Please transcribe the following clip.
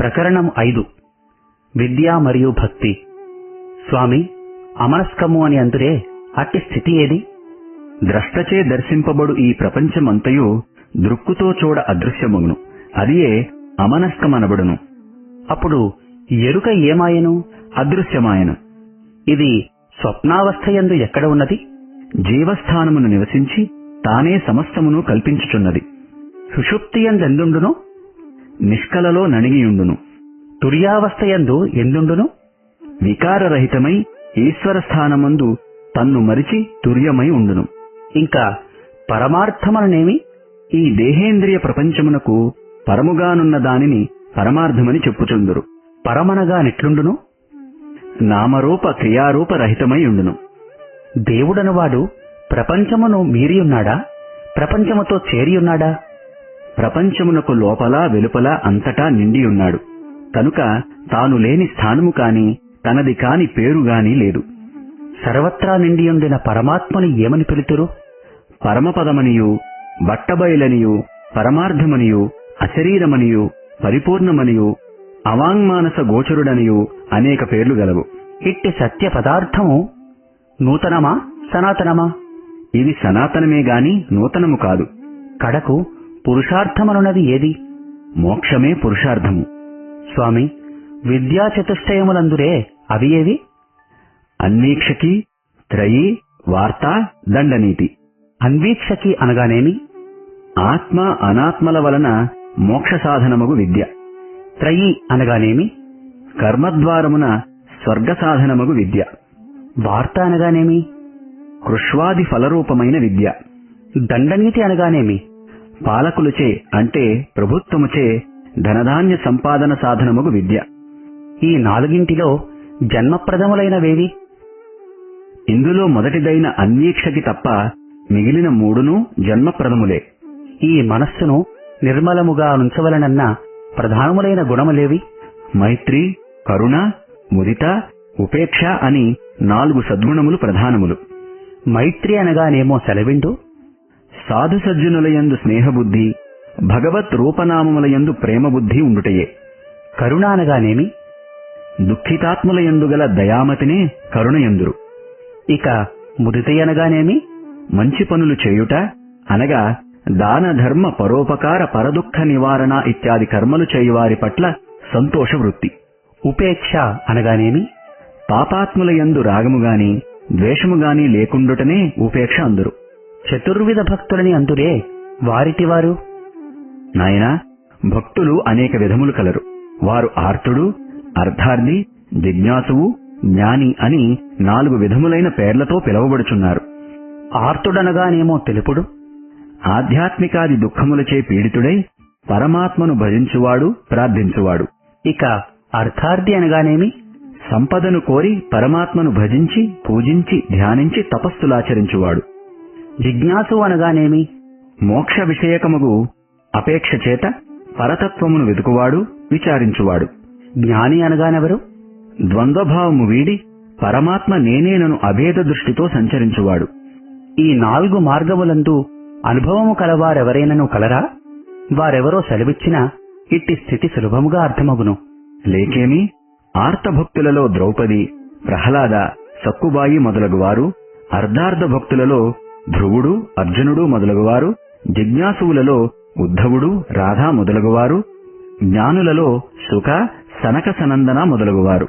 ప్రకరణం ఐదు. విద్య మరియు భక్తి. స్వామి అమనస్కము అని అందురే అట్టి స్థితి ఏది? ద్రష్టచే దర్శింపబడు ఈ ప్రపంచమంతయు దృక్కుతో చూడ అదృశ్యమగును. అదియే అమనస్కమనబడును. అప్పుడు ఎరుక ఏమాయను? అదృశ్యమాయను. ఇది స్వప్నావస్థయందు ఎక్కడ ఉన్నది? జీవస్థానమును నివసించి తానే సమస్తమును కల్పించుచున్నది. సుషుప్తియందెందుండునో నిష్కలలో నణిగియుండును. తుర్యావస్థయందు ఎందుండును? వికారరహితమై ఈశ్వర స్థానమందు తన్ను మరిచి తుర్యమై ఉండును. ఇంకా పరమార్థమననేమి ఈ దేహేంద్రియ ప్రపంచమునకు పరముగానున్న దానిని పరమార్థమని చెప్పుచుందురు. పరమనగా నిట్లుండును? నామరూప క్రియారూప రహితమై ఉండును. దేవుడనవాడు ప్రపంచమును మీరియున్నాడా? ప్రపంచముతో చేరియున్నాడా? ప్రపంచమునకు లోపల వెలుపల అంతటా నిండియున్నాడు కనుక తాను లేని స్థానము కాని తనది కాని పేరు గాని లేదు. సర్వత్రా నిండియుండిన పరమాత్మని ఏమని పిలుతురు? పరమపదమనియు బట్టబయలనియు పరమార్థమనియు అశరీరమనియు పరిపూర్ణమనియు అవాంగ్మానస గోచరుడనియు అనేక పేర్లు గలవు. ఇట్టి సత్య పదార్థము నూతనమా సనాతనమా? ఇది సనాతనమే గాని నూతనము కాదు. కడకు పురుషార్థమనున్నది ఏది? మోక్షమే పురుషార్థము. స్వామి విద్యా చతుష్టయములందురే అవి ఏవి? అన్వీక్షకి త్రయీ వార్త దండనీతి. అన్వీక్షకి అనగానేమి? ఆత్మ అనాత్మల వలన మోక్ష సాధనముగు విద్య. త్రయీ అనగానేమి? కర్మద్వారమున స్వర్గ సాధనముగు విద్య. వార్త అనగానేమి? కృష్వాది ఫలరూపమైన విద్య. దండనీతి అనగానేమి? పాలకులచే అంటే ప్రభుత్వముచే ధనధాన్య సంపాదన సాధనముగు విద్య. ఈ నాలుగింటిలో జన్మప్రదములైనవేవి? ఇందులో మొదటిదైన అన్వీక్షకి తప్ప మిగిలిన మూడును జన్మప్రదములే. ఈ మనస్సును నిర్మలముగా ఉంచవలనన్న ప్రధానములైన గుణములేవి? మైత్రి కరుణ ముదిత ఉపేక్ష అని నాలుగు సద్గుణములు ప్రధానములు. మైత్రి అనగానేమో సెలవిండు? సాధుసజ్జనులయందు స్నేహబుద్ధి భగవత్ రూపనామములయందు ప్రేమబుద్ధి ఉండుటయే. కరుణ అనగానేమి గల దయామతినే కరుణయందురు. ఇక ముదితయనగానేమి మంచి పనులు చేయుట అనగా దాన ధర్మ పరోపకార పరదుఃఖ నివారణ ఇత్యాది కర్మలు చేయువారి పట్ల సంతోష వృత్తి ఉపేక్ష అనగానేమి? పాపాత్ములయందు రాగముగాని ద్వేషముగాని లేకుండుటనే ఉపేక్ష అందురు. చతుర్విధ భక్తులని అందురే వారిటి వారు? నాయనా భక్తులు అనేక విధములు కలరు. వారు ఆర్తుడు అర్ధార్థి జిజ్ఞాసువు జ్ఞాని అని నాలుగు విధములైన పేర్లతో పిలువబడుచున్నారు. ఆర్తుడనగానేమో తెలుపుడు? ఆధ్యాత్మికాది దుఃఖములచే పీడితుడై పరమాత్మను భజించువాడు ప్రార్థించువాడు. ఇక అర్థార్థి అనగానేమి? సంపదను కోరి పరమాత్మను భజించి పూజించి ధ్యానించి తపస్సులాచరించువాడు. జిజ్ఞాసు అనగానేమి? మోక్ష విషయకముగు అపేక్ష చేత పరతత్వమును వెతుకువాడు విచారించువాడు. జ్ఞాని అనగానెవరు? ద్వంద్వభావము వీడి పరమాత్మ నేనేనను అభేద దృష్టితో సంచరించువాడు. ఈ నాలుగు మార్గములందు అనుభవము కలవారెవరైనను కలరా? వారెవరో సెలవిచ్చినా ఇట్టి స్థితి సులభముగా అర్థమగును. లేకేమి? ఆర్తభక్తులలో ద్రౌపది ప్రహ్లాద సక్కుబాయి మొదలగువారు అర్ధార్థ భక్తులలో ధ్రువుడు అర్జునుడు మొదలగువారు జిజ్ఞాసువులలో ఉద్ధవుడు రాధా మొదలగువారు జ్ఞానులలో శుక సనక సనందన మొదలగువారు.